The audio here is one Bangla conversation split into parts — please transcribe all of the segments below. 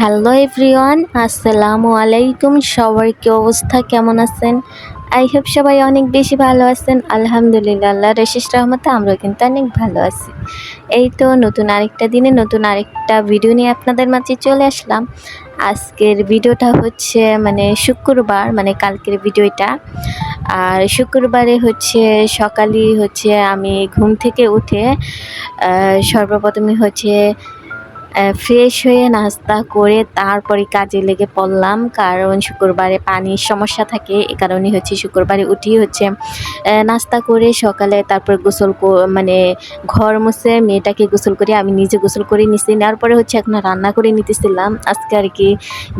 হ্যালো এভরিওয়ান আসসালামু আলাইকুম সবার কি অবস্থা? কেমন আছেন? আই হোপ সবাই অনেক বেশি ভালো আছেন। আলহামদুলিল্লাহ আল্লাহ রশিস রহমতে আমরা কিন্তু অনেক ভালো আছি। এই তো নতুন আরেকটা দিনে নতুন আরেকটা ভিডিও নিয়ে আপনাদের মাঝে চলে আসলাম। আজকের ভিডিওটা হচ্ছে মানে শুক্রবার মানে কালকের ভিডিওটা আর শুক্রবারে হচ্ছে সকালে হচ্ছে আমি ঘুম থেকে উঠে সর্বপ্রথমে হচ্ছে ফ্রেশ হয়ে নাস্তা করে তারপরে কাজে লেগে পড়লাম। কারণ শুক্রবারে পানির সমস্যা থাকে, এ কারণে হচ্ছে শুক্রবারে উঠি হচ্ছে নাস্তা করে সকালে তারপর গোসল মানে ঘর মুছে মেয়েটাকে গোসল করে আমি নিজে গোসল করে নিছি। নেওয়ার পরে হচ্ছে এখন রান্না করে নিতেছিলাম। আজকে আর কি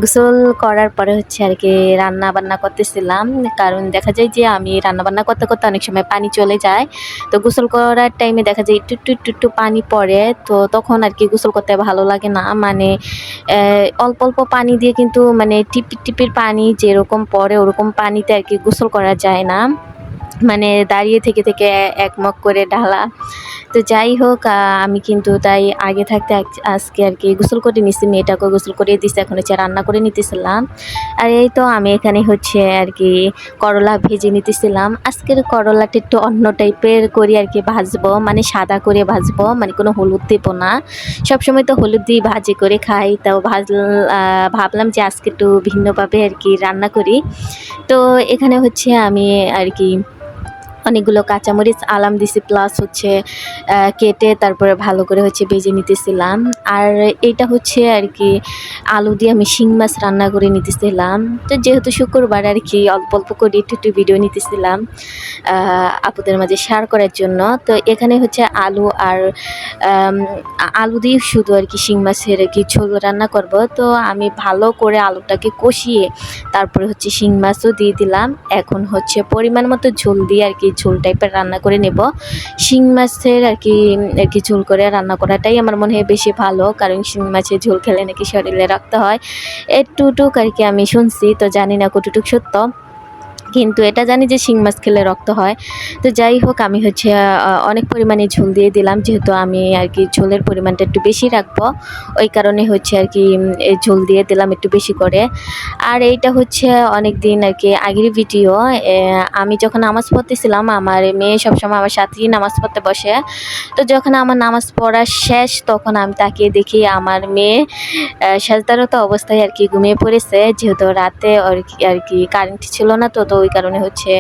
গোসল করার পরে হচ্ছে আর কি রান্না বান্না করতেছিলাম। কারণ দেখা যায় যে আমি রান্না বান্না করতে করতে অনেক সময় পানি চলে যায়। তো গোসল করার টাইমে দেখা যায় একটু একটু একটু পানি পড়ে। তো তখন আর কি গোসল করতে ভালো লাগে না মানে অল্প অল্প পানি দিয়ে কিন্তু মানে টিপির টিপির পানি যেরকম পড়ে ওরকম পানিতে আর কি গোসল করা যায় না। মানে দাঁড়িয়ে থেকে থেকে এক মগ করে ঢালা। তো যাই হোক আমি কিন্তু তাই আগে থাকতে আজকে আর কি গোসল করে নিছি মেয়েটাকে গোসল করে দিছি, এখন হচ্ছে রান্না করে নিতেছিলাম। আর এই তো আমি এখানে হচ্ছে আর কি করলা ভেজে নিতেছিলাম। আজকের করলাটা একটু অন্য টাইপের করি আর কি ভাজবো মানে সাদা করে ভাজবো মানে কোনো হলুদ দেবো না। সবসময় তো হলুদ দিয়ে ভাজি করে খাই, তাও ভাজ ভাবলাম যে আজকে একটু ভিন্নভাবে আর কি রান্না করি। তো এখানে হচ্ছে আমি আর কি অনেকগুলো কাঁচামরিচ, আলাম দিছি প্লাস হচ্ছে কেটে তারপরে ভালো করে হচ্ছে ভেজে নিতেছিলাম। আর এটা হচ্ছে আর কি আলু দিয়ে আমি শিং মাছ রান্না করে নিতেছিলাম। তো যেহেতু শুক্রবার আর কি অল্প অল্প করে একটু একটু ভিডিও নিতেছিলাম আপুদের মাঝে শেয়ার করার জন্য। তো এখানে হচ্ছে আলু আর আলু দিয়ে শুধু আর কি শিং মাছের আর কি ঝোল রান্না করব। তো আমি ভালো করে আলুটাকে কষিয়ে তারপরে হচ্ছে শিং মাছও দিয়ে দিলাম। এখন হচ্ছে পরিমাণ মতো ঝোল দিয়ে আর কি ঝোল টাইপের রান্না করে নেব। শিং মাছের আর কি আর কি ঝোল করে রান্না করাটাই আমার মনে হয় বেশি ভালো, কারণ শিং মাছের ঝোল খেলে নাকি শরীরে রাখতে হয়। এটুটুক আর কি আমি শুনছি, তো জানি না কতটুক সত্য। কিন্তু এটা জানি যে শিং মাছ খেলে রক্ত হয়। তো যাই হোক, আমি হচ্ছে অনেক পরিমাণে ঝোল দিয়ে দিলাম, যেহেতু আমি আর কি ঝোলের পরিমাণটা একটু বেশি রাখব। ওই কারণে হচ্ছে আর কি ঝোল দিয়ে দিলাম একটু বেশি করে। আর এইটা হচ্ছে অনেক দিন আর কি আগের ভিডিও আমি যখন নামাজ পড়তেছিলাম, আমার মেয়ে সবসময় আমার সাথেই নামাজ পড়তে বসে। তো যখন আমার নামাজ পড়া শেষ, তখন আমি তাকিয়ে দেখি আমার মেয়ে সাজদারত অবস্থায় আর কি ঘুমিয়ে পড়েছে। যেহেতু রাতে আর কি কারেন্ট ছিল না, তো তো ওই কারণে হচ্ছে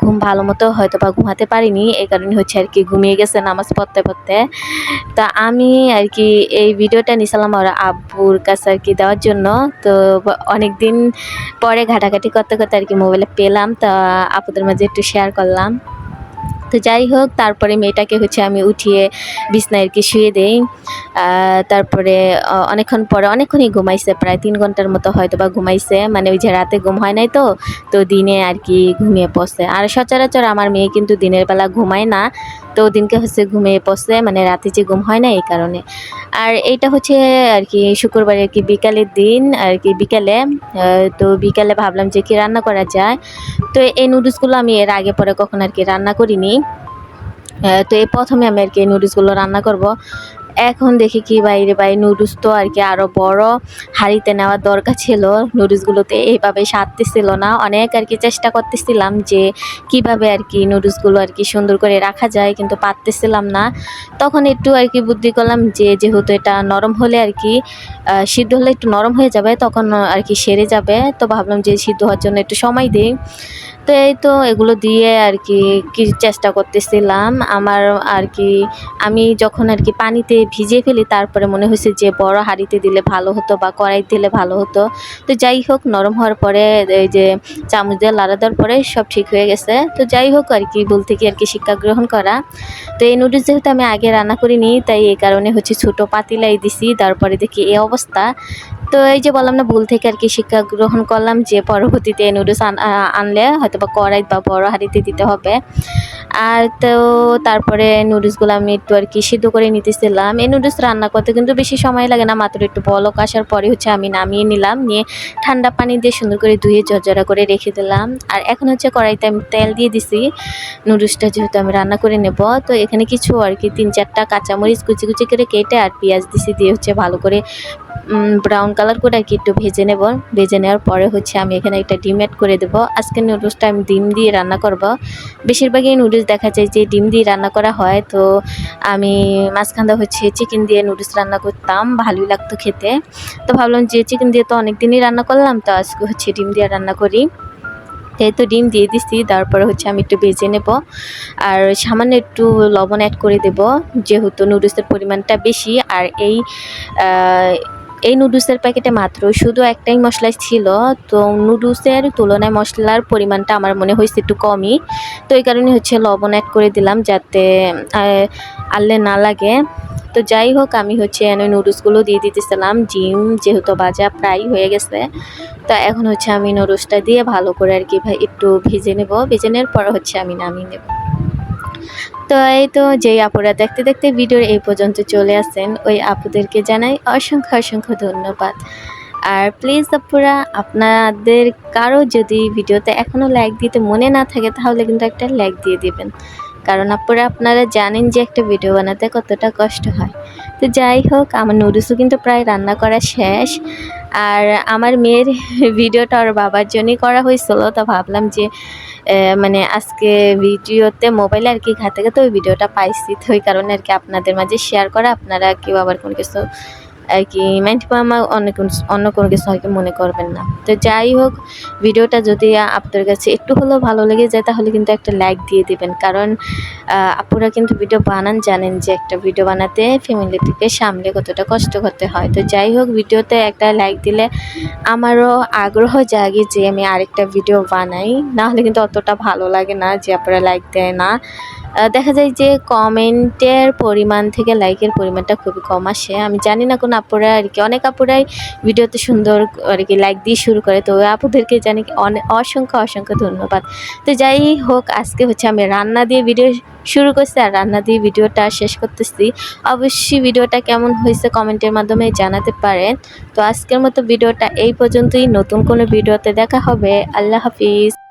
ঘুম ভালো মতো হয়তো বা ঘুমাতে পারিনি, এই কারণে হচ্ছে আর কি ঘুমিয়ে গেছে নামাজ পড়তে পড়তে। তা আমি আর কি এই ভিডিওটা নিছিলাম আমার আব্বুর কাছে আর কি দেওয়ার জন্য। তো অনেক দিন পরে ঘাটাঘাটি করতে করতে আর কি মোবাইলে পেলাম। তা আপুদের মাঝে একটু শেয়ার করলাম। তো যাই হোক, তারপরে মেয়েটাকে হচ্ছে আমি উঠিয়ে বিছনায় শুয়ে দেই। তারপরে অনেকক্ষণ পরে অনেকক্ষণই ঘুমাইছে, প্রায় তিন ঘণ্টার মতো হয়তো বা ঘুমাইছে। মানে ওই যে রাতে ঘুম হয় নাই তো তো দিনে আর কি ঘুমিয়ে পড়ছে। আর সচরাচর আমার মেয়ে কিন্তু দিনের বেলা ঘুমায় না। তো দিনকে হচ্ছে ঘুমিয়ে পড়ছে মানে রাতে যে ঘুম হয় না এই কারণে। আর এইটা হচ্ছে আর কি শুক্রবার আর কি বিকালের দিন, আর কি বিকালে তো বিকালে ভাবলাম যে কি রান্না করা যায়। তো এই নুডলসগুলো আমি এর আগে পরে কখন আর কি রান্না করিনি। তো এই প্রথমে আমি আর কি নুডলসগুলো রান্না করব। এখন দেখি কি বাইরে বাই নুডলস তো আর কি আরও বড়। হাঁড়িতে নেওয়ার দরকার ছিল নুডলসগুলোতে এইভাবে সারতেছিল না। অনেক আর কি চেষ্টা করতেছিলাম যে কীভাবে আর কি নুডলসগুলো আর কি সুন্দর করে রাখা যায়, কিন্তু পারতেছিলাম না। তখন একটু আর কি বুদ্ধি করলাম যে, যেহেতু এটা নরম হলে আর কি সিদ্ধ হলে একটু নরম হয়ে যাবে, তখন আর কি সেরে যাবে। তো ভাবলাম যে সিদ্ধ হওয়ার জন্য একটু সময় দিই। তো এই তো এগুলো দিয়ে আর কি কি চেষ্টা করতেছিলাম। আমার আর কি, আমি যখন আর কি পানিতে ভিজিয়ে ফেলি, তারপরে মনে হয়েছে যে বড় হাঁড়িতে দিলে ভালো হতো বা কড়াই দিলে ভালো হতো। তো যাই হোক, নরম হওয়ার পরে এই যে চামচ দিয়ে লাড়া দেওয়ার পরে সব ঠিক হয়ে গেছে। তো যাই হোক আর কি বলতে কি আর কি শিক্ষা গ্রহণ করা। তো এই নুডলস যেহেতু আমি আগে রান্না করিনি, তাই এই কারণে হচ্ছে ছোটো পাতিলাই দিছি, তারপরে দেখি এই অবস্থা। তো এই যে বললাম না, ভুল থেকে আর কি শিক্ষা গ্রহণ করলাম যে পরবর্তীতে নুডলস আনলে হয়তো বা কড়াই বা বড় হাঁড়িতে দিতে হবে। আর তো তারপরে নুডলসগুলো আমি একটু আর কি সিদ্ধ করে নিতেছিলাম। এই নুডলস রান্না করতে কিন্তু বেশি সময় লাগে না, মাত্র একটু বলক আসার পরে হচ্ছে আমি নামিয়ে নিলাম, নিয়ে ঠান্ডা পানি দিয়ে সুন্দর করে ধুয়ে ঝরঝরা করে রেখে দিলাম। আর এখন হচ্ছে কড়াইতে আমি তেল দিয়ে দিছি নুডলসটা যেহেতু আমি রান্না করে নেব, তো এখানে কিছু আর কি তিন চারটা কাঁচামরিচ কুচি কুচি করে কেটে আর পেঁয়াজ দিছি দিয়ে হচ্ছে ভালো করে ব্রাউন কালার করে আর কি একটু ভেজে নেব। ভেজে নেওয়ার পরে হচ্ছে আমি এখানে একটা ডিম অ্যাড করে দেবো। আজকে নুডলসটা আমি ডিম দিয়ে রান্না করব। বেশিরভাগই নুডলস দেখা যায় যে ডিম দিয়ে রান্না করা হয়। তো আমি মাঝখানটা হচ্ছে চিকেন দিয়ে নুডলস রান্না করতাম। ভালোই লাগতো খেতে। তো ভাবলাম যে চিকেন দিয়ে তো অনেক দিনই রান্না করলাম। তো আজকে হচ্ছে ডিম দিয়ে রান্না করি। তো ডিম দিয়ে দিছি, তারপরে হচ্ছে আমি একটু ভেজে নেব। আর সামান্য একটু লবণ অ্যাড করে দেব, যেহেতু নুডলসের পরিমাণটা বেশি। আর এই এই নুডলসের প্যাকেটে মাত্র শুধু একটাই মশলা ছিল, তো নুডলসের তুলনায় মশলার পরিমাণটা আমার মনে হয়েছে একটু কমই। তো এই কারণে হচ্ছে লবণ অ্যাড করে দিলাম যাতে আনলে না লাগে। তো যাই হোক, আমি হচ্ছে ওই নুডলসগুলো দিয়ে দিতেছিলাম। জিম যেহেতু বাজা, প্রায় হয়ে গেছে। তো এখন হচ্ছে আমি নুডলসটা দিয়ে ভালো করে আর কি ভাই একটু ভেজে নেব। ভেজে নেওয়ার পর হচ্ছে আমি নামিয়ে নেব। তো এই তো যেই আপুরা দেখতে দেখতে ভিডিওর এই পর্যন্ত চলে আসেন ওই আপুদেরকে জানাই অসংখ্য অসংখ্য ধন্যবাদ। আর প্লিজ আপুরা, আপনাদের কারও যদি ভিডিওতে এখনও লাইক দিতে মনে না থাকে, তাহলে কিন্তু একটা লাইক দিয়ে দিবেন। কারণ আপুরা, আপনারা জানেন যে একটা ভিডিও বানাতে কতটা কষ্ট হয়। তো যাই হোক, আমার নুডলসও কিন্তু প্রায় রান্না করা শেষ। আর আমার মেয়ের ভিডিওটা ওর বাবার জন্যই করা হয়েছিল, তো ভাবলাম যে মানে আজকে ভিডিওতে মোবাইলে আর কি ঘাতে ঘাতে ওই ভিডিওটা পাইছি, তো ওই কারণে আর কি আপনাদের মাঝে শেয়ার করা, আপনারা কেউ আবার কোনো কিছু আর কি মাইন্ড আমার অন্য অন্য কোনো কিছু হয়তো মনে করবেন না। তো যাই হোক, ভিডিওটা যদি আপনার কাছে একটু হলেও ভালো লেগে যায়, তাহলে কিন্তু একটা লাইক দিয়ে দিবেন। কারণ আপুরা কিন্তু ভিডিও বানান, জানেন যে একটা ভিডিও বানাতে ফ্যামিলি থেকে সামলে কতটা কষ্ট করতে হয়। তো যাই হোক, ভিডিওতে একটা লাইক দিলে আমারও আগ্রহ জাগে যে আমি আরেকটা ভিডিও বানাই। না হলে কিন্তু অতটা ভালো লাগে না যে আপনারা লাইক দেয় না। দেখা যায় যে কমেন্টের পরিমাণ থেকে লাইকের পরিমাণটা খুবই কম আসে। আমি জানি না কোন আপুরা আর কি, অনেক আপুরাই ভিডিওতে সুন্দর আর কি লাইক দিয়ে শুরু করে, তো আপুদেরকে জানি অনেক অসংখ্য অসংখ্য ধন্যবাদ। তো যাই হোক, আজকে হচ্ছে আমি রান্না দিয়ে ভিডিও শুরু করছি আর রান্না দিয়ে ভিডিওটা শেষ করতেছি। অবশ্যই ভিডিওটা কেমন হয়েছে কমেন্টের মাধ্যমে জানাতে পারেন। তো আজকের মতো ভিডিওটা এই পর্যন্তই, নতুন কোনো ভিডিওতে দেখা হবে। আল্লাহ হাফিজ।